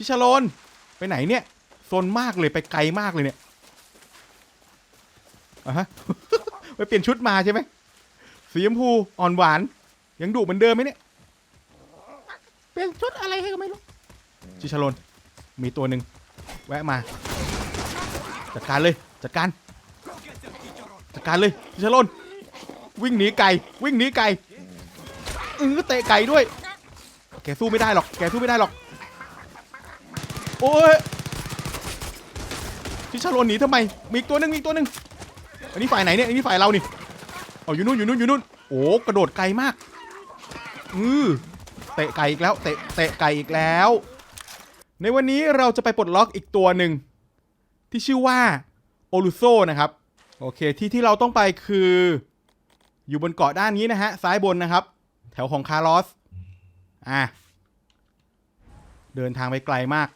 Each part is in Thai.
ชิชาโลนไปไหนเนี่ยโซนมากเลยไปไกลมากเลยเนี่ยอะฮะไปเปลี่ยนชุดมาใช่ไหมสีชมพูอ่อนหวาน ยังดุเหมือนเดิมไหมเนี่ยเป็นชุดอะไรให้ก็ไม่รู้ชิชาโลนมีตัวหนึ่งแวะมา จัดการเลยจัดการจัดการเลยชิชาโลนวิ่งหนีไก่วิ่งหนีไก่เออเตะไก่ด้วย แกสู้ไม่ได้หรอก แกสู้ไม่ได้หรอก โอ้ยชิชาโลนหนีทำไม มีอีกตัวหนึ่งมีอีกตัวหนึ่งอันนี้ฝ่ายไหนเนี่ยอันนี้ฝ่ายเรานี่เอาอยู่นู่นอยู่นู่นอยู่นู่นโอ้กระโดดไกลมากอือเตะไก่อีกแล้วเตะเตะไก่อีกแล้ว ในวันนี้เราจะไปปลดล็อกอีกตัวหนึ่งที่ชื่อว่าโอลูโซนะครับโอเคที่ที่เราต้องไปคือ อยู่บนเกาะด้านนี้นะฮะซ้ายบนนะครับ แถวของคาร์ลอสอะเดินทางไปไกลมาก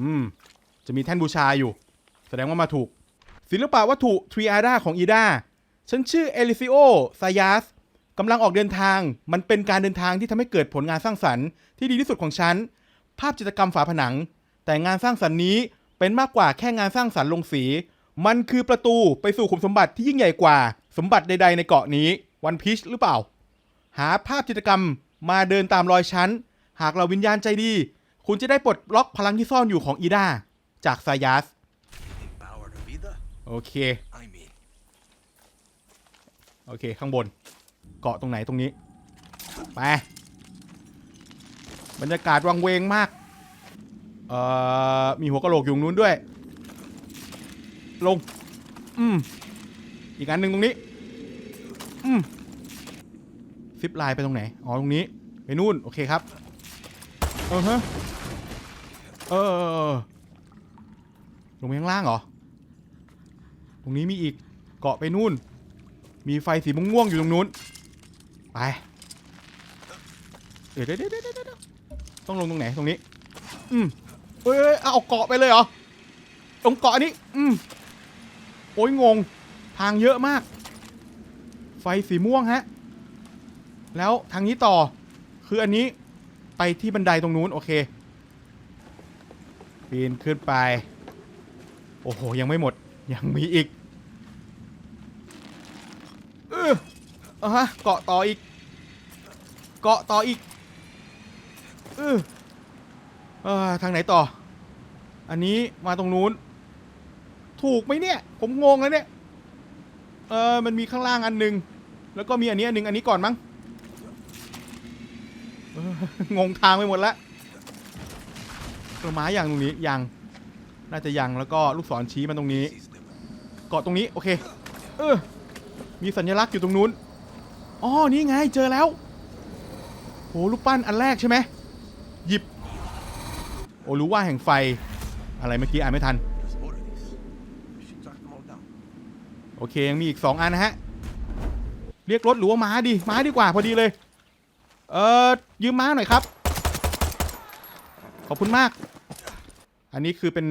อืม จะมีแท่นบูชาอยู่ แสดงว่ามาถูก ศิลปะวัตถุทรีอาดาของอีดาฉันชื่อเอลิซิโอซายาสกำลังออกเดินทาง มันเป็นการเดินทางที่ทำให้เกิดผลงานสร้างสรรค์ที่ดีที่สุดของฉัน ภาพจิตรกรรมฝาผนัง แต่งานสร้างสรรค์นี้เป็นมากกว่าแค่งานสร้างสรรค์ลงสี มันคือประตูไปสู่ขุมสมบัติที่ยิ่งใหญ่กว่า สมบัติใด ๆ ในเกาะนี้วันพีชหรือเปล่า หาภาพจิตรกรรมมาเดินตามรอยชั้นหากเราวิญญาณใจดี คุณจะได้ปลดล็อกพลังที่ซ่อนอยู่ของอีดาจากซายาส Power of Vida? โอเค I mean, โอเค ข้างบน เกาะตรงไหนตรงนี้ ไป บรรยากาศวังเวงมาก เอ่อ มีหัวกะโหลกอยู่ตรงนู้นด้วย ลง อืม อีกอันหนึ่งตรงนี้ อืมซิปไลน์ไปตรงไหน อ๋อ ตรงนี้ ไปนู่น โอเคครับ เออฮะ เออ ลงไปข้างล่างเหรอ ตรงนี้มีอีก เกาะไปนู่น มีไฟสีม่วงๆอยู่ตรงนู้น ไป เดี๋ยวเดี๋ยวเดี๋ยวเดี๋ยวต้องลงตรงไหนตรงนี้ อืมเอ้ยเอ้ยเอาเกาะไปเลยเหรอ ตรงเกาะนี้ อืมโอ้ยงง ทางเยอะมาก ไฟสีม่วงฮะ แล้วทางนี้ต่อ คืออันนี้ไปที่บันไดตรงนู้นโอเค ปีนขึ้นไป โอ้โห ยังไม่หมด ยังมีอีกเออเอาฮะ เกาะต่ออีก เกาะต่ออีกเออเออทางไหนต่อ อันนี้มาตรงนู้น ถูกไหมเนี่ย ผมงงแล้วเนี่ย เออ มันมีข้างล่างอันหนึ่ง แล้วก็มีอันนี้อันหนึ่งอันนี้ก่อนมั้งเอองงทางไปหมดแล้ว เออม้าอย่างตรงนี้ยัง น่าจะยังแล้วก็ลูกศรชี้มาตรงนี้ เกาะตรงนี้โอเค เออ มีสัญลักษณ์อยู่ตรงนู้นอ๋อนี่ไงเจอแล้วโหรูปปั้นอันแรกใช่ไหมหยิบ โอ้รู้ว่าแห่งไฟอะไรเมื่อกี้อ่านไม่ทัน โอเคยังมีอีก 2 อันนะฮะ เรียกรถหรือว่าม้าดีม้าดีกว่าพอดีเลย เออยืมม้าหน่อยครับ ขอบคุณมาก อันนี้คือเป็น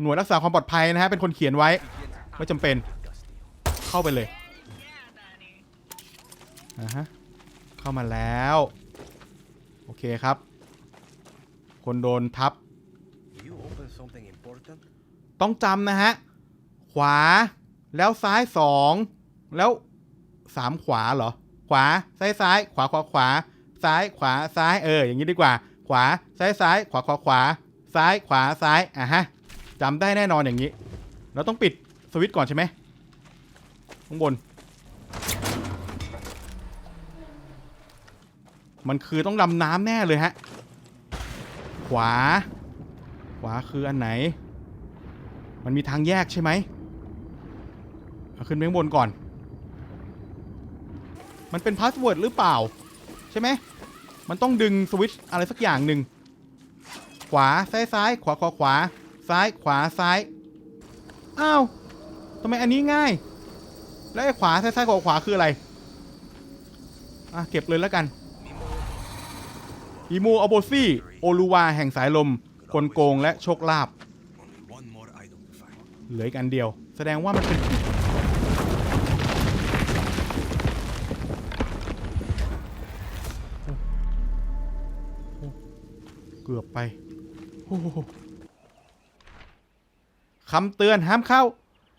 หน่วยรักษาความปลอดภัยนะฮะ เป็นคนเขียนไว้ ไม่จำเป็น เข้าไปเลยอ่าฮะ เข้ามาแล้ว โอเคครับ คนโดนทับ ต้องจำนะฮะ ขวา แล้วซ้ายสอง แล้วสามขวาเหรอ ขวา ซ้ายซ้าย ขวาขวาขวา ซ้ายขวาซ้าย เออ อย่างนี้ดีกว่า ขวา ซ้ายซ้ายขวาขวาขวา ซ้ายขวาซ้ายอะฮะจำได้แน่นอนอย่างนี้ เราต้องปิดสวิตช์ก่อนใช่ไหมข้างบน มันคือต้องดำน้ำแน่เลยฮะ ขวา ขวาคืออันไหน มันมีทางแยกใช่ไหมขึ้นไปข้างบนก่อน มันเป็นพาสเวิร์ดหรือเปล่า ใช่ไหม มันต้องดึงสวิตช์อะไรสักอย่างหนึ่งขวาซ้ายซ้ายขวาขวาขวาซ้ายขวาซ้ายอ้าวทำไมอันนี้ง่าย แล้วไอ้ขวาซ้ายซ้ายขวาขวาคืออะไรอะเก็บเลยแล้วกันอีมูอโบซี่โอลูวาแห่งสายลมคนโกงและโชคลาภเหลืออีกอันเดียว แสดงว่ามันเป็น กือบไปโอ้คำเตือนห้ามเข้า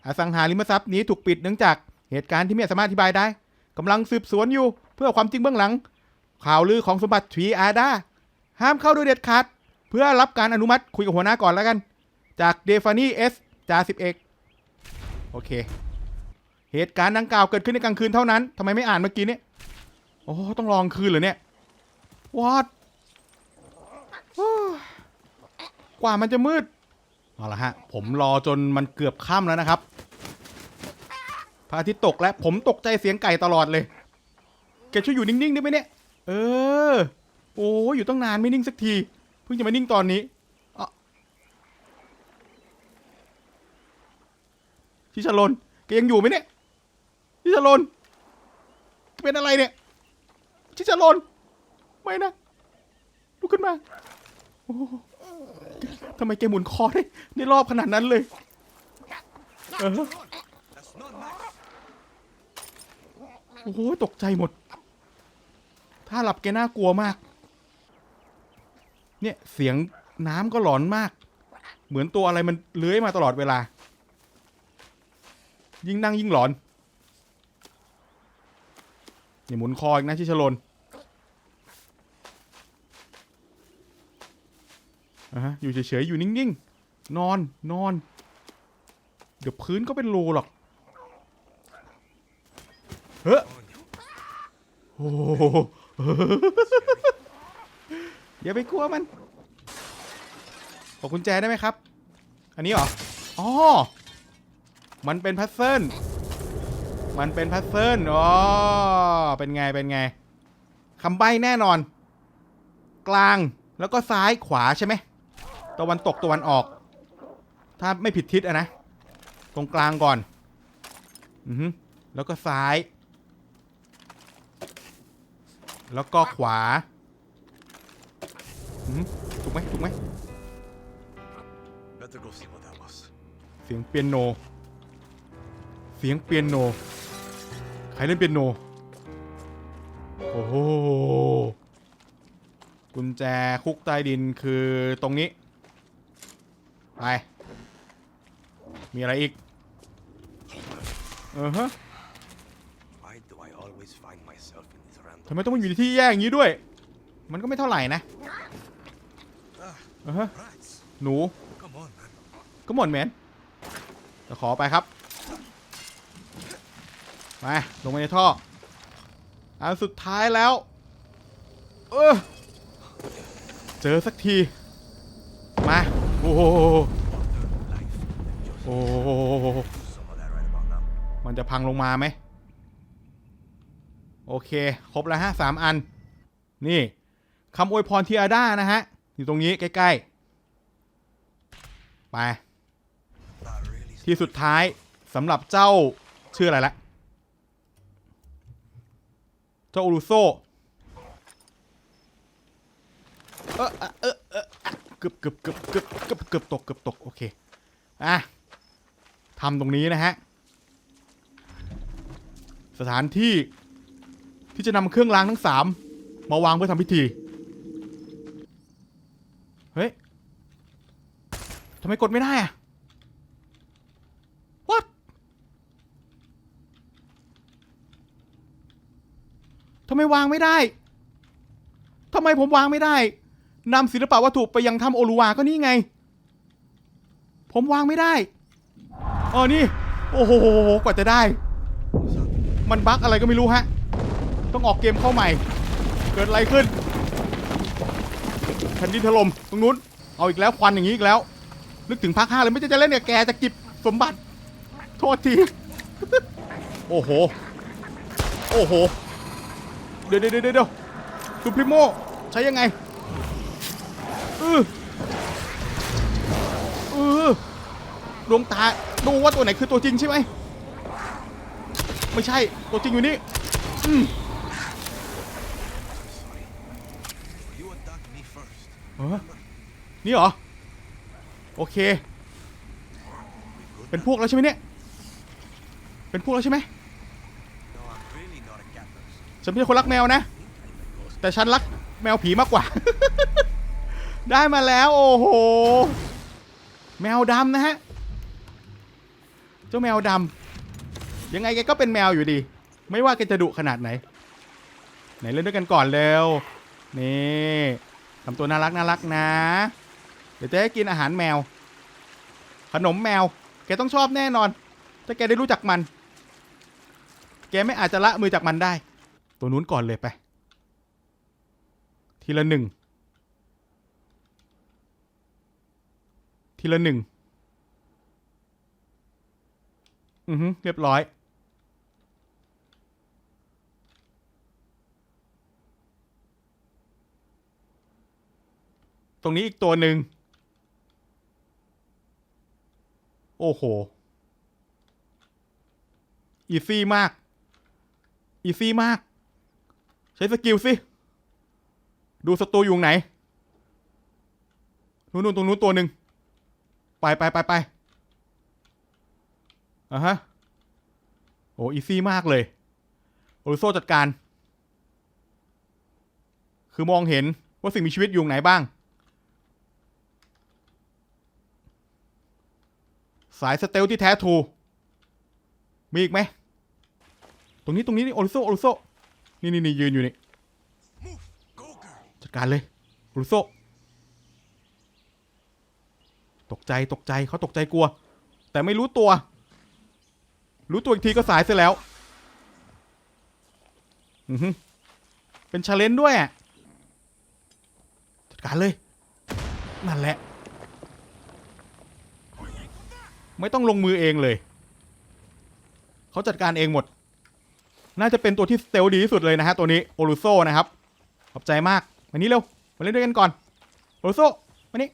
อสังหาริมทรัพย์นี้ถูกปิดเนื่องจากเหตุการณ์ที่ไม่สามารถอธิบายได้กำลังสืบสวนอยู่เพื่อความจริงเบื้องหลัง ข่าวลือของสมบัติทรีอาดาห้ามเข้าโดยเด็ดขาด เพื่อรับการอนุมัติคุยกับหัวหน้าก่อนแล้วกัน จากเดฟานี่เอสจ่าสิบเอกโอเค เหตุการณ์ดังกล่าวเกิดขึ้นในกลางคืนเท่านั้นทำไมไม่อ่านเมื่อกี้เนี่ยโอ้ต้องรองคืนเหรอเนี่ยวอด กว่ามันจะมืด เอาละฮะ ผมรอจนมันเกือบค่ำแล้วนะครับ พระอาทิตย์ตกแล้วผมตกใจเสียงไก่ตลอดเลย แกช่วยอยู่นิ่งๆได้ไหมเนี่ย เออ โอ้อยู่ตั้งนานไม่นิ่งสักที เพิ่งจะมานิ่งตอนนี้อะชิชาลนแกยังอยู่ไหมเนี่ยชิชาลนเป็นอะไรเนี่ยชิชาลนไม่นะลุกขึ้นมา ทำไมแกหมุนคอได้ในรอบขนาดนั้นเลยเออโอ้โหตกใจหมด ถ้าหลับแกน่ากลัวมาก เนี่ยเสียงน้ำก็หลอนมาก เหมือนตัวอะไรมันเลื้อยมาตลอดเวลา ยิ่งนั่งยิ่งหลอนอย่าหมุนคออีกนะชิชลน อะฮะอยู่เฉยๆอยู่นิ่งๆ นอนนอน เดี๋ยวพื้นก็เป็นรูหรอก เฮ้อโอ้โหอย่าไปกลัวมันขอกุญแจได้ไหมครับ อันนี้เหรอ อ๋อ มันเป็นพัซเซิลมันเป็นพัซเซิลอ๋อ เป็นไง เป็นไง คำใบ้แน่นอน กลาง แล้วก็ซ้ายขวาใช่ไหม ตะวันตกตะวันออก ถ้าไม่ผิดทิศอะนะ ตรงกลางก่อน อือฮึแล้วก็ซ้าย แล้วก็ขวาอืมถูกไหมถูกไหม Better go see what that was. เสียงเปียโน เสียงเปียโน ใครเล่นเปียโน โอ้โหกุญแจคุกใต้ดินคือตรงนี้ ไป มีอะไรอีกเออฮะ Why do I always find myself in these random ทำไมต้องมาอยู่ในที่แย่อย่างนี้ด้วย มันก็ไม่เท่าไหร่นะเออฮะ rats? หนู Come on, man. ก็หมดแมนจะขอไปครับไปลงไปในท่ออันสุดท้ายแล้ว เออเจอสักทีมา โอ้โหโอ้โหมันจะพังลงมาไหม โอเค ครบแล้วฮะสามอัน นี่คำอวยพรทีอาด้านะฮะ อยู่ตรงนี้ใกล้ ๆ ไป ที่สุดท้ายสำหรับเจ้าชื่ออะไรละเจ้าอูรุโซเออเออ กือบเกือบเกือบเกือบเกือบเกือบตกเกือบตกโอเคอะทำตรงนี้นะฮะ สถานที่ที่จะนำเครื่องรางทั้งสามมาวางเพื่อทำพิธี เฮ้ยทำไมกดไม่ได้อะ What ทำไมวางไม่ได้ทำไมผมวางไม่ได้ นำศิลปะวัตถุไปยังถ้ำโอลูวาก็นี่ไง ผมวางไม่ได้อ๋อนี่ โอ้โหกว่าจะได้ มันบั๊กอะไรก็ไม่รู้ฮะ ต้องออกเกมเข้าใหม่ เกิดอะไรขึ้นแผ่นดินถล่มตรงนู้น เอาอีกแล้วควันอย่างนี้อีกแล้ว นึกถึงภาคห้าเลยไม่ใช่จะเล่นกับแกจะกิบสมบัติ โทษที โอ้โห โอ้โห เดี๋ยวเดี๋ยวเดี๋ยวเดี๋ยวซูพริโม ใช้ยังไง ออเออดวงตาดูว่าตัวไหนคือตัวจริงใช่ไหมไม่ใช่ตัวจริงอยู่นี่อืมนี่เหรอ โอเค เป็นพวกแล้วใช่ไหมเนี่ย เป็นพวกแล้วใช่ไหมฉันไม่ใช่คนรักแมวนะ แต่ฉันรักแมวผีมากกว่า ได้มาแล้วโอ้โห แมวดำนะฮะ เจ้าแมวดำยังไงแกก็เป็นแมวอยู่ดี ไม่ว่าแกจะดุขนาดไหน ไหนเล่นด้วยกันก่อนเร็ว นี่ทำตัวน่ารักน่ารักนะ เดี๋ยวจะให้กินอาหารแมว ขนมแมว แกต้องชอบแน่นอน ถ้าแกได้รู้จักมัน แกไม่อาจจะละมือจากมันได้ ตัวนู้นก่อนเลยไป ทีละหนึ่ง ทีละหนึ่งอือฮึเรียบร้อย ตรงนี้อีกตัวหนึ่ง โอ้โห อีซี่มาก อีซี่มาก ใช้สกิลสิ ดูศัตรูอยู่ไหน นู่นๆตรงนู้นตัวหนึ่ง ไปไปไปไปอะฮะ โอ้อีซี่มากเลย โอรุโซจัดการ คือมองเห็นว่าสิ่งมีชีวิตอยู่ไหนบ้าง สายสเตลที่แท้ทรูมีอีกไหม ตรงนี้ตรงนี้นี่โอรุโซโอรุโซนี่นี่นี่ยืนอยู่นี่ Go, girl. จัดการเลยโอรุโซ ตกใจตกใจเขาตกใจกลัว แต่ไม่รู้ตัว รู้ตัวอีกทีก็สายเสียแล้วอือฮึเป็นชาเลนจ์ด้วยอะจัดการเลย นั่นแหละ ไม่ต้องลงมือเองเลยเขาจัดการเองหมด น่าจะเป็นตัวที่สเตลดีที่สุดเลยนะฮะตัวนี้โอรุโซนะครับ ขอบใจมากมานี่เร็ว มาเล่นด้วยกันก่อนโอรุโซมานี่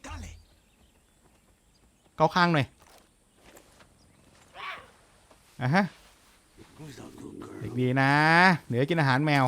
เกาข้างหน่อยอะฮะเด็กดีนะ เหลือกินอาหารแมว